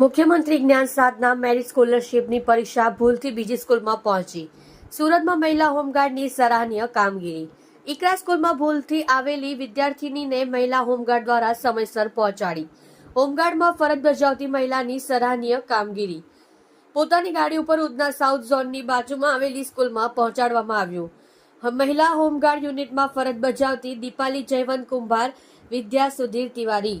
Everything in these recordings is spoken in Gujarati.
મુખ્યમંત્રી જ્ઞાન સાધના, મેરિટ સ્કોલરશીપની પરીક્ષા ભૂલથી બીજી સ્કૂલમાં પહોંચી. સુરતમાં મહિલા હોમગાર્ડની સરાહનીય કામગીરી. ઇકરા સ્કૂલમાં ભૂલથી આવેલી વિદ્યાર્થીનીને મહિલા હોમગાર્ડ દ્વારા સમયસર પહોંચાડી. હોમગાર્ડમાં ફરજ બજાવતી મહિલાની સરાહનીય કામગીરી. પોતાની ગાડી ઉપર ઉધના સાઉથ ઝોનની બાજુમાં આવેલી સ્કૂલમાં પહોંચાડવામાં આવ્યું. મહિલા હોમગાર્ડ યુનિટમાં ફરજ બજાવતી દીપાલી જયવંત કુંભાર વિદ્યા સુધીર તિવારી.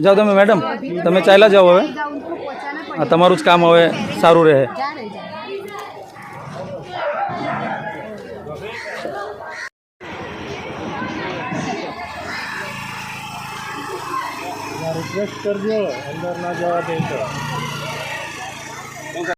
જાઓ તમે, મેડમ. તમે ચાલ્યા જાઓ હવે. તમારું જ કામ હવે સારું રહે. રિક્વેસ્ટ કરજો, અંદર ના જવા દે તો.